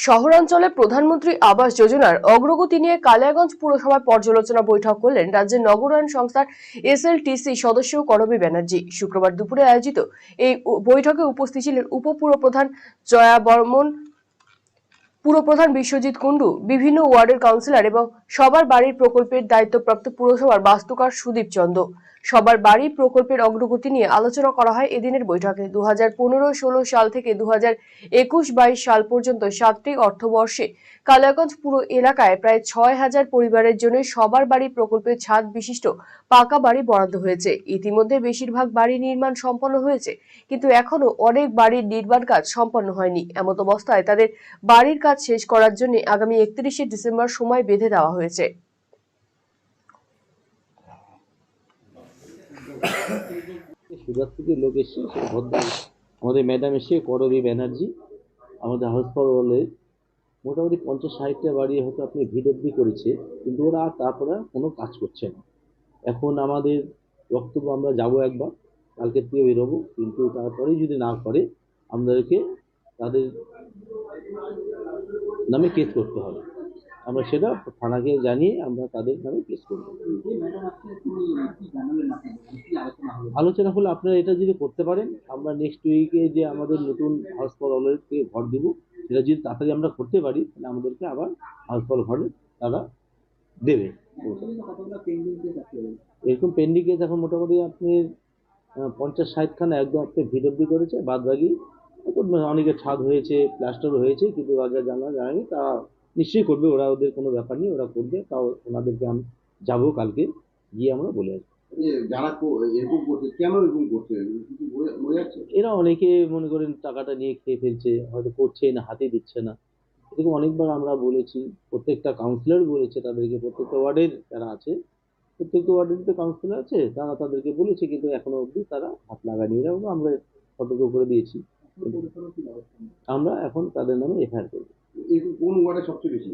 শহরাঞ্চলে প্রধানমন্ত্রী আবাস যোজনার অগ্রগতি নিয়ে কালিয়াগঞ্জ পুরসভায় পর্যালোচনা বৈঠক করলেন রাজ্যের নগরায়ণ সংস্থার এসএলটিসি সদস্য করবী ব্যানার্জি। শুক্রবার দুপুরে আয়োজিত এই বৈঠকে উপস্থিত ছিলেন উপপুরপ্রধান জয়া বর্মন, পুরপ্রধান বিশ্বজিৎ কুণ্ডু, বিভিন্ন ওয়ার্ডের কাউন্সিলর এবং সবার বাড়ির প্রকল্পের দায়িত্বপ্রাপ্ত পুরসভার বাস্তুকার সুদীপ চন্দ সবার বাড়ি প্রকল্পের অগ্রগতি নিয়ে আলোচনা করা হয় এদিনের বৈঠকে। দু হাজার পনেরো ষোলো সাল থেকে দু হাজার একুশ বাইশ সাল পর্যন্ত সাতটি অর্থবর্ষে কালিয়াগঞ্জ পুরো এলাকায় প্রায় ছয় হাজার পরিবারের জন্য সবার বাড়ি প্রকল্পের ছাদ বিশিষ্ট পাকা বাড়ি বরাদ্দ হয়েছে। ইতিমধ্যে বেশিরভাগ বাড়ি নির্মাণ সম্পন্ন হয়েছে, কিন্তু এখনও অনেক বাড়ির নির্মাণ কাজ সম্পন্ন হয়নি। এমত অবস্থায় তাদের বাড়ির কাজ শেষ করার জন্য আগামী একত্রিশে ডিসেম্বর সময় বেঁধে দেওয়া হয়েছে। সুরাত থেকে লোক এসছে সে ভদ্র আমাদের ম্যাডাম এসে করবী ব্যানার্জি, আমাদের হাউস হাসপাতালে মোটামুটি পঞ্চাশ ষাটটা বাড়ি হয়তো আপনি ভিডব্লি করেছে, কিন্তু ওরা আর তারপরে কোনো কাজ করছে না। এখন আমাদের বক্তব্য আমরা যাব একবার, কালকে থেকে বেরোবো, কিন্তু তারপরেই যদি না করে, আমাদেরকে তাদের নামে কেস করতে হবে। আমরা সেটা থানাকে জানিয়ে আমরা তাদের নামে কেস করব। আলোচনা হলে আপনারা এটা যদি করতে পারেন, আমরা নেক্সট উইকে যে আমাদের নতুন হাউস ফর অলকে ঘর দিব, সেটা যদি তাড়াতাড়ি আমরা করতে পারি, তাহলে আমাদেরকে আবার হাউস ফর ঘরে তারা দেবে। এরকম পেন্ডিং কেস এখন মোটামুটি আপনি পঞ্চাশ ষাটখানা একদম আপনি ভিডব্লি করেছে বাদ বাকি হয়তো অনেকের ছাদ হয়েছে প্লাস্টার হয়েছে, কিন্তু রাজা জানা যায়নি, তা নিশ্চয়ই করবে ওরা ওদের কোনো ব্যাপার নেই ওরা করবে তাও ওনাদেরকে আমি যাব কালকে গিয়ে আমরা বলে আসব। যারা এরকম করছে কেন এরকম করছে? এরা অনেকে মনে করেন টাকাটা নিয়ে খেয়ে ফেলছে হয়তো করছে না হাতে দিচ্ছে না। এরকম অনেকবার আমরা বলেছি প্রত্যেকটা কাউন্সিলর বলেছে তাদেরকে প্রত্যেকটা ওয়ার্ডের যারা আছে প্রত্যেকটা ওয়ার্ডের তো কাউন্সিলর আছে তারা তাদেরকে বলেছে কিন্তু এখনও অবধি তারা হাত লাগায়নি। এরা আমরা সতর্ক করে দিয়েছি। আমরা এখন তাদের নামে এফআইআর করব। এরকম কোন ওয়ার্ডে সবচেয়ে বেশি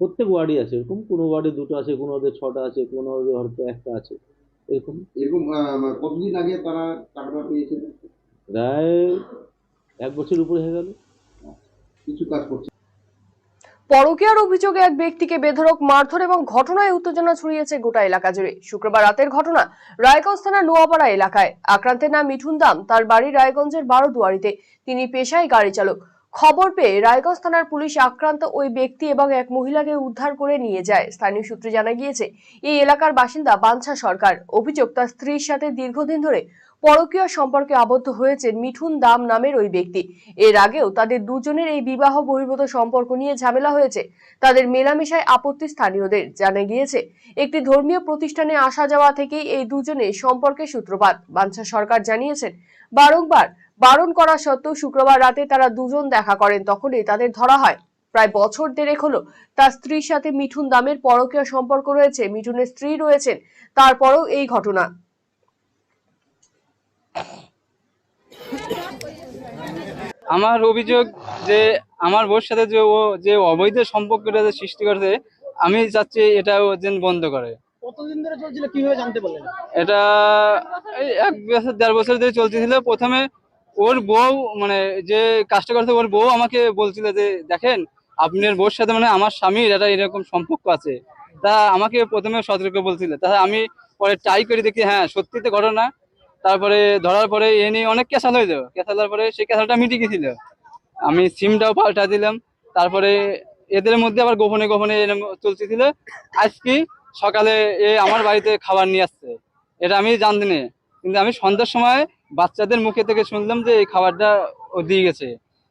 প্রত্যেক ওয়ার্ডে আছে এরকম কোনো ওয়ার্ডে দুটো আছে কোনো ওয়ার্ডে ছটা আছে কোনো ওয়ার্ডে হয়তো একটা আছে এরকম। এরকম কতদিন আগে তারা টাকাটা পেয়েছে? প্রায় এক বছর উপরে হয়ে গেল। কিছু কাজ করছে। পরকীয়ার অভিযোগে এক ব্যক্তিকে বেধরক মারধর এবং ঘটনায় উত্তেজনা ছড়িয়েছে গোটা এলাকা জুড়ে। শুক্রবার রাতের ঘটনা রায়গঞ্জ থানার নোয়াপাড়া এলাকায়। আক্রান্তের নাম মিঠুন দাম তার বাড়ি রায়গঞ্জের বারো দুয়ারিতে তিনি পেশায় গাড়ি চালক। খবর পেয়ে রায়গঞ্জ থানার পুলিশ আক্রান্ত ওই ব্যক্তি এবং এক মহিলাকে উদ্ধার করে নিয়ে যায়। স্থানীয় সূত্রে জানা গিয়েছে, এই এলাকার বাসিন্দা বাঞ্ছা সরকার। অভিযোগ, তার স্ত্রীর সাথে দীর্ঘদিন ধরে পরকীয় সম্পর্কে আবদ্ধ হয়েছেন মিঠুন দাম নামের ওই ব্যক্তি। এর আগেও তাদের দুজনের এই বিবাহ বহির্ভূত সম্পর্ক নিয়ে ঝামেলা হয়েছে। তাদের মেলামেশায় আপত্তি স্থানীয়দের। জানা গিয়েছে, একটি ধর্মীয় প্রতিষ্ঠানে আসা যাওয়া থেকেই এই দুজনে সম্পর্কের সূত্রপাত। বাঞ্ছা সরকার জানিয়েছেন, বারংবার বারণ করা সত্ত্বেও শুক্রবার রাতে তারা দুজন দেখা করেন তখনই তাদের ধরা হয়। প্রায় বছর দেড়েক হলো তার স্ত্রীর সাথে মিঠুন দামের পরকীয় সম্পর্ক রয়েছে মিঠুনের স্ত্রী রয়েছেন তারপরও এই ঘটনা। আমার অভিযোগ যে আমার বউর সাথে যে ও যে অবৈধ সম্পর্কটা যে সৃষ্টি করেছে আমি চাচ্ছি এটা ও যেন বন্ধ করে। কতদিন ধরে চলছিল? কীভাবে জানতে পারলেন? এটা এক বছর দেড় বছর ধরে চলতেছিল। প্রথমে ওর বউ মানে যে কাজটা করছে, ওর বউ আমাকে বলছিল যে, দেখেন, আপনার বউর সাথে মানে আমার স্বামীর একটা এরকম সম্পর্ক আছে। তা আমাকে প্রথমে সতর্ক বলছিল। তা আমি পরে ট্রাই করে দেখি হ্যাঁ সত্যি তো ঘটনা। তারপরে ধরার পরে এ নিয়ে অনেক ক্যাসাল হয়ে যাবে ক্যাসালের পরে সেই ক্যাসালটা মিটে গেছিল। আমি সিমটাও পাল্টা দিলাম। তারপরে এদের মধ্যে আবার গোপনে গোপনে চলতেছিল আজকে সকালে এ আমার বাড়িতে খাবার নিয়ে আসছে। এটা আমি জানতে কিন্তু আমি সন্ধ্যার সময় বাচ্চাদের মুখে থেকে শুনলাম যে এই খাবারটা ও দিয়ে গেছে।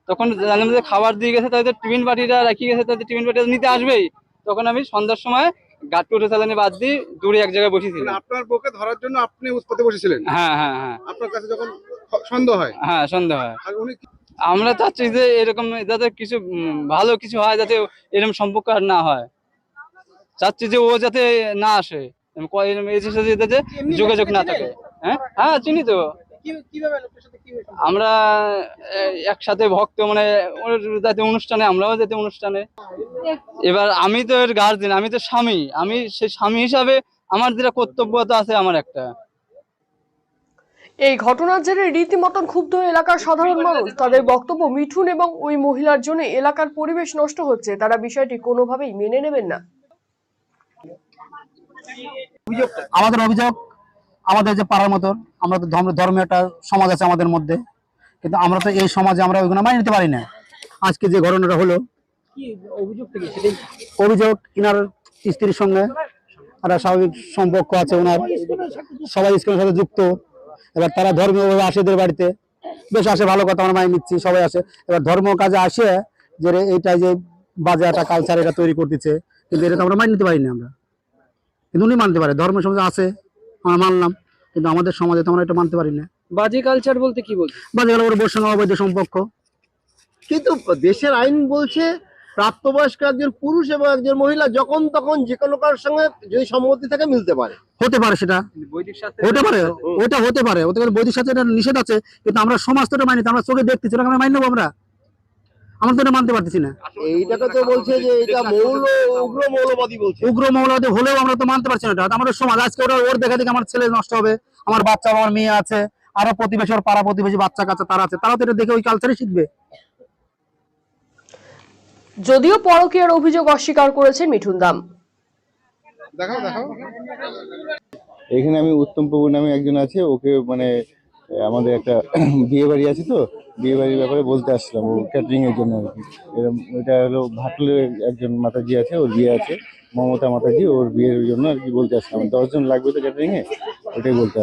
তখন জানলাম যে খাবার দিয়ে গেছে তাদের টিফিন বাটিটা রাখি গেছে তাদের টিফিন বাটিটা নিতে আসবেই। তখন আমি সন্ধ্যার সময় উঠে চালানি বাদ দিয়ে দূরে এক জায়গায় বসেছিলাম। মানে আপনার বউকে ধরার জন্য আপনি বসেছিলেন? হ্যাঁ হ্যাঁ হ্যাঁ। আপনার কাছে যখন সন্দেহ হয়? হ্যাঁ হয়। আর উনি আমরা চাচ্ছি যে এরকম যাতে কিছু ভালো কিছু হয় যাতে এরকম সম্পর্ক আর না হয়। চাচ্ছি যে ও যাতে না আসে। যোগাযোগ না থাকে। হ্যাঁ? হ্যাঁ চিনি তো। কি- কীভাবে লোকের সাথে কীভাবে সম্পর্ক? আমরা একসাথে ভক্ত মানে ওর যাতে অনুষ্ঠানে আমরাও যাতে অনুষ্ঠানে। এবার আমি তো এর গার্জেন আমি তো স্বামী। আমি সেই স্বামী হিসাবে আমার যেটা কর্তব্যতা আছে আমার একটা। এই ঘটনার জেরে রীতিমতন ক্ষুব্ধ এলাকার সাধারণ মানুষ। তাদের বক্তব্য মিঠুন এবং ওই মহিলার জন্য এলাকার পরিবেশ নষ্ট হচ্ছে। তারা বিষয়টি কোনোভাবেই মেনে নেবেন না। আমাদের অভিযোগ আমাদের যে পাড়ার মতন আমরা তো ধর্ম ধর্মীয় একটা সমাজ আছে আমাদের মধ্যে। কিন্তু আমরা তো এই সমাজে আমরা ওইগুলো মানিয়ে নিতে পারি না। আজকে যে ঘটনাটা হলো অভিযোগ ইনার স্ত্রীর সঙ্গে একটা স্বাভাবিক সম্পর্ক আছে ওনার। সবাই স্কুলের সাথে যুক্ত। এবার তারা ধর্মীয়ভাবে আসে এদের বাড়িতে। বেশ আসে ভালো কথা আমরা মানিয়ে নিচ্ছি সবাই আসে। এবার ধর্ম কাজে আসে যে রে এইটাই যে বাজে একটা কালচার এটা তৈরি করতেছে। কিন্তু এটা তো আমরা মানিয়ে নিতে পারি না আমরা। কিন্তু উনি মানতে পারে ধর্মের সমাজে আছে। আমরা মানলাম কিন্তু আমাদের সমাজে তো আমরা এটা মানতে পারি না। বাজে কালচার বলতে কি বলছে? বাজে গেল ওর সঙ্গে অবৈধ সম্পর্ক। কিন্তু দেশের আইন বলছে প্রাপ্তবয়স্ক একজন পুরুষ এবং একজন মহিলা যখন তখন যে কোনো কারোর সঙ্গে যদি সম্মতি থাকে মিলতে পারে। হতে পারে সেটা। বৈদিক শাস্ত্রে হতে পারে ওটা হতে পারে। ওতে পারে বৈদিক সাথে এটা নিষেধ আছে কিন্তু আমরা সমাজ তো এটা মানি আমরা চোখে দেখতেছি ওটা আমরা মানি নেব আমরা। আমরা তো এটা মানতে পারতেছি না। এইটাকে তো বলছে যে এটা মৌল উগ্র মৌলবাদী বলছে। উগ্র মৌলবাদী হলেও আমরা তো মানতে পারছি না এটা। আমাদের সমাজ আজকে ওরা ওর দেখা দেখে আমার ছেলে নষ্ট হবে আমার বাচ্চা আমার মেয়ে আছে আরও প্রতিবেশী ওর পাড়া প্রতিবেশী বাচ্চা কাচ্চা তারা আছে তারাও তো এটা দেখে ওই কালচারই শিখবে। যদিও পরকীয়ার অভিযোগ অস্বীকার করেছেন মিঠুন দাম। এখানে আমি উত্তম প্রভু নামে একজন আছে ওকে মানে আমাদের একটা বিয়ে বাড়ি আছে তো বিয়ে বাড়ির ব্যাপারে বলতে আসছিলাম ও ক্যাটারিং এর জন্য আর কি। এরকম এটা হলো ভাটলের একজন মাতাজি আছে ওর বিয়ে আছে মমতা মাতাজি ওর বিয়ের জন্য আর কি বলতে আসছিলাম। দশজন লাগবে তো ক্যাটারিং এ? ওটাই বলতে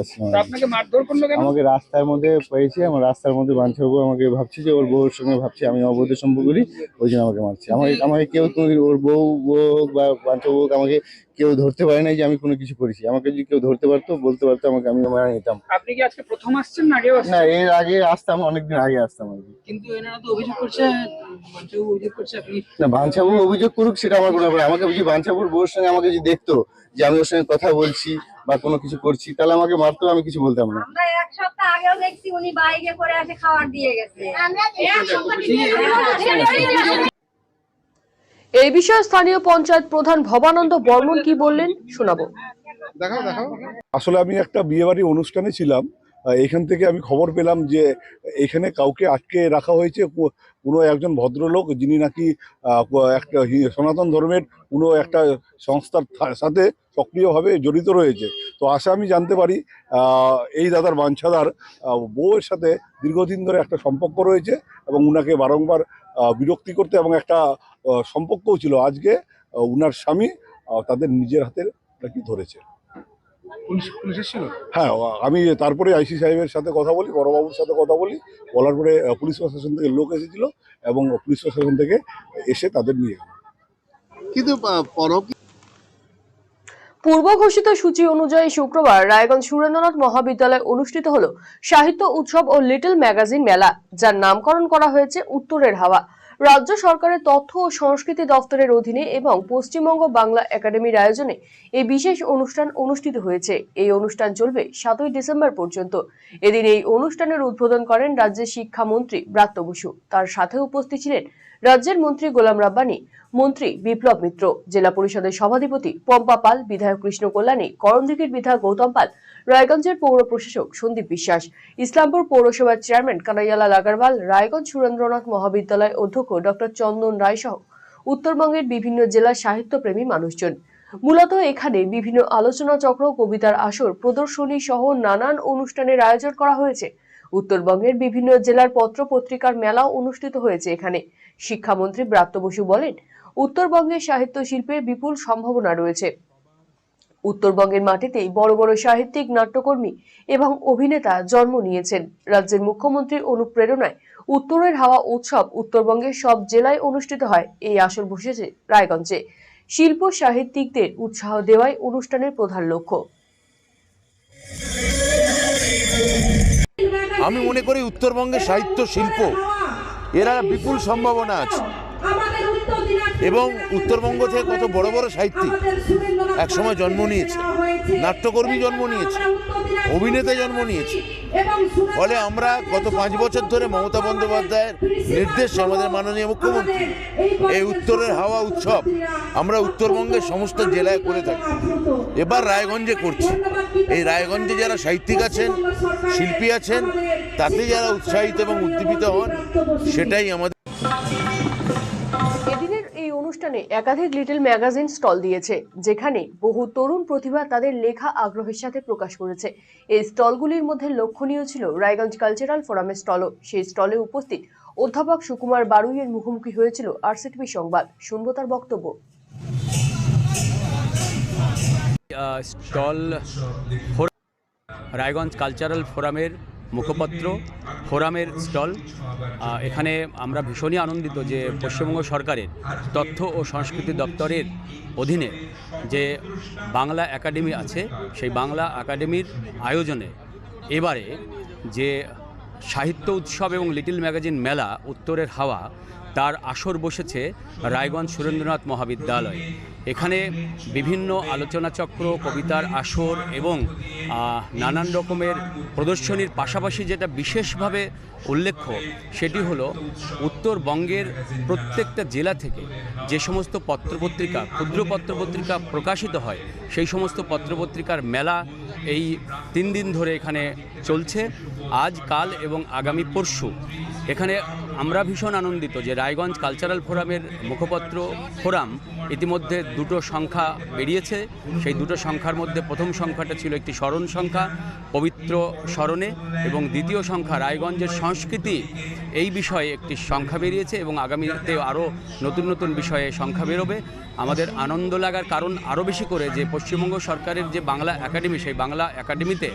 কেন? আমাকে রাস্তার মধ্যে পেয়েছি আমার রাস্তার মধ্যে বাঞ্ছা বাবু আমাকে ভাবছি যে ওর বউর সঙ্গে ভাবছি আমি অবৈধ সম্পর্ক করি ওই জন্য আমাকে মারছে। আমাকে আমাকে কেউ ওর বউ বউ হোক বা বাঞ্ছা বউ হোক আমাকে কেউ ধরতে পারে না যে আমি কোনো কিছু করেছি। আমাকে যদি কেউ ধরতে পারতো বলতে পারতো আমাকে আমি মারা নিতাম। আপনি কি আজকে প্রথম আসছেন না আগেও আসছেন? না এর আগে আসতাম অনেকদিন আগে আসতাম আর কি। কিন্তু এনারা তো অভিযোগ করছে অভিযোগ করছে আপনি না বাঞ্ছাবু অভিযোগ করুক সেটা আমার কোনো ব্যাপার আমাকে বুঝি বাঞ্ছাবুর বউর সঙ্গে আমাকে যদি দেখতো যে আমি ওর সঙ্গে কথা বলছি বা কোনো কিছু করছি তাহলে আমাকে মারতো আমি কিছু বলতাম না। আমরা এক সপ্তাহ আগেও দেখছি উনি বাইকে করে এসে খাবার দিয়ে গেছে। এই বিষয়ে স্থানীয় পঞ্চায়েত প্রধান ভবানন্দ বর্মন কি বললেন শোনাবো। আসলে আমি একটা বিয়েবাড়ি অনুষ্ঠানে ছিলাম আহ, এখান থেকে আমি খবর পেলাম যে এখানে কাউকে আটকে রাখা হয়েছে কোনো একজন ভদ্রলোক যিনি নাকি আহ, একটা সনাতন ধর্মের কোনো একটা সংস্থার সাথে সক্রিয়ভাবে জড়িত রয়েছে। তো আশা আমি জানতে পারি আহ, এই দাদার বাঞ্ছাদার আহ, বউয়ের সাথে দীর্ঘদিন ধরে একটা সম্পর্ক রয়েছে এবং উনাকে বারংবার বিরক্তি করতে এবং একটা সম্পর্কও ছিল। আজকে উনার স্বামী তাদের নিজের হাতে নাকি ধরেছে। হ্যাঁ আমি তারপরে আইসি সাহেবের সাথে কথা বলি বড়বাবুর সাথে কথা বলি। বলার পরে পুলিশ প্রশাসন থেকে লোক এসেছিল এবং পুলিশ প্রশাসন থেকে এসে তাদের নিয়ে গেল। কিন্তু পরক পূর্ব ঘোষিত সূচি অনুযায়ী শুক্রবার রায়গঞ্জ সুরেন্দ্রনাথ মহাবিদ্যালয়ে অনুষ্ঠিত হল সাহিত্য উৎসব ও লিটল ম্যাগাজিন মেলা যার নামকরণ করা হয়েছে উত্তরের হাওয়া। রাজ্য সরকারের তথ্য ও সংস্কৃতি দপ্তরের অধীনে এবং পশ্চিমবঙ্গ বাংলা একাডেমির আয়োজনে এই বিশেষ অনুষ্ঠান অনুষ্ঠিত হয়েছে। এই অনুষ্ঠান চলবে সাতই ডিসেম্বর পর্যন্ত। এদিন এই অনুষ্ঠানের উদ্বোধন করেন রাজ্যের শিক্ষামন্ত্রী ব্রাত্য বসু। তার সাথে উপস্থিত ছিলেন রাজ্যের মন্ত্রী গোলাম রাব্বানি, মন্ত্রী বিপ্লব মিত্র, জেলা পরিষদের সভাধিপতি পম্পা পাল, বিধায়ক কৃষ্ণ কল্যাণী, করণদিঘির বিধায়ক গৌতম পাল, রায়গঞ্জের পৌর প্রশাসক সন্দীপ বিশ্বাস, ইসলামপুর পৌরসভার চেয়ারম্যান কানাইয়ালাল আগারওয়াল, রায়গঞ্জ সুরেন্দ্রনাথ মহাবিদ্যালয় অধ্যক্ষ ডক্টর চন্দন রায় সহ উত্তরবঙ্গের বিভিন্ন জেলার সাহিত্যপ্রেমী মানুষজন। মূলত এখানে বিভিন্ন আলোচনা চক্র, কবিতার আসর, প্রদর্শনী সহ নানান অনুষ্ঠানের আয়োজন করা হয়েছে। উত্তরবঙ্গের বিভিন্ন জেলার পত্র পত্রিকার মেলাও অনুষ্ঠিত হয়েছে এখানে। শিক্ষামন্ত্রী ব্রাত্য বসু বলেন উত্তরবঙ্গের সাহিত্য শিল্পের বিপুল সম্ভাবনা রয়েছে। উত্তরবঙ্গের মাটিতেই বড় বড় সাহিত্যিক, নাট্যকর্মী এবং অভিনেতা জন্ম নিয়েছেন। রাজ্যের মুখ্যমন্ত্রীর অনুপ্রেরণায় উত্তরের হাওয়া উৎসব উত্তরবঙ্গের সব জেলায় অনুষ্ঠিত হয়। এই আসর বসেছে রায়গঞ্জে। শিল্প সাহিত্যিকদের উৎসাহ দেওয়াই অনুষ্ঠানের প্রধান লক্ষ্য। আমি মনে করি উত্তরবঙ্গের সাহিত্য শিল্প এরা বিপুল সম্ভাবনা আছে। এবং উত্তরবঙ্গ থেকে কত বড় বড় সাহিত্যিক একসময় জন্ম নিয়েছে। নাট্যকর্মী জন্ম নিয়েছে। অভিনেতা জন্ম নিয়েছে। ফলে আমরা গত পাঁচ বছর ধরে মমতা বন্দ্যোপাধ্যায়ের নির্দেশে আমাদের মাননীয় মুখ্যমন্ত্রী। এই উত্তরের হাওয়া উৎসব আমরা উত্তরবঙ্গের সমস্ত জেলায় করে থাকি। এবার রায়গঞ্জে করছি। এই রায়গঞ্জে যারা সাহিত্যিক আছেন শিল্পী আছেন তাতে যারা উৎসাহিত এবং উদ্দীপিত হন সেটাই আমাদের অনুষ্ঠানে একাধিক লিটল ম্যাগাজিন স্টল দিয়েছে, যেখানে বহু তরুণ প্রতিভা তাদের লেখা আগ্রহের সাথে প্রকাশ করেছে। এই স্টলগুলির মধ্যে লক্ষণীয় ছিল রায়গঞ্জ কালচারাল ফোরামের স্টলও। সেই স্টলে উপস্থিত অধ্যাপক সুকুমার বারুইয়ের মুখোমুখি হয়েছিল আরসিটিভি সংবাদ। শুনব তার বক্তব্য। স্টল রায়গঞ্জ কালচারাল ফোরামের মুখপত্র ফোরামের স্টল। এখানে আমরা ভীষণই আনন্দিত যে পশ্চিমবঙ্গ সরকারের তথ্য ও সংস্কৃতি দপ্তরের অধীনে যে বাংলা একাডেমি আছে, সেই বাংলা একাডেমির আয়োজনে এবারে যে সাহিত্য উৎসব এবং লিটিল ম্যাগাজিন মেলা উত্তরের হাওয়া, তার আসর বসেছে রায়গঞ্জ সুরেন্দ্রনাথ মহাবিদ্যালয়। এখানে বিভিন্ন আলোচনাচক্র, কবিতার আসর এবং নানান রকমের প্রদর্শনীর পাশাপাশি যেটা বিশেষভাবে উল্লেখ্য, সেটি হলো উত্তরবঙ্গের প্রত্যেকটা জেলা থেকে যে সমস্ত পত্রপত্রিকা, ক্ষুদ্র পত্রপত্রিকা প্রকাশিত হয়, সেই সমস্ত পত্রপত্রিকার মেলা এই তিন দিন ধরে এখানে চলছে। আজ, কাল এবং আগামী পরশু। এখানে আমরা ভীষণ আনন্দিত যে রায়গঞ্জ কালচারাল ফোরামের মুখপত্র ফোরাম ইতিমধ্যে দুটো সংখ্যা বেরিয়েছে। সেই দুটো সংখ্যার মধ্যে প্রথম সংখ্যাটা ছিল একটি স্মরণ সংখ্যা, পবিত্র স্মরণে, এবং দ্বিতীয় সংখ্যা রায়গঞ্জের সংস্কৃতি। এই বিষয়ে একটি সংখ্যা বেরিয়েছে এবং আগামীতে আরও নতুন নতুন বিষয়ে সংখ্যা বেরোবে। আমাদের আনন্দ লাগার কারণ আরও বেশি করে যে পশ্চিমবঙ্গ সরকারের যে বাংলা একাডেমি, সেই বাংলা একাডেমিতে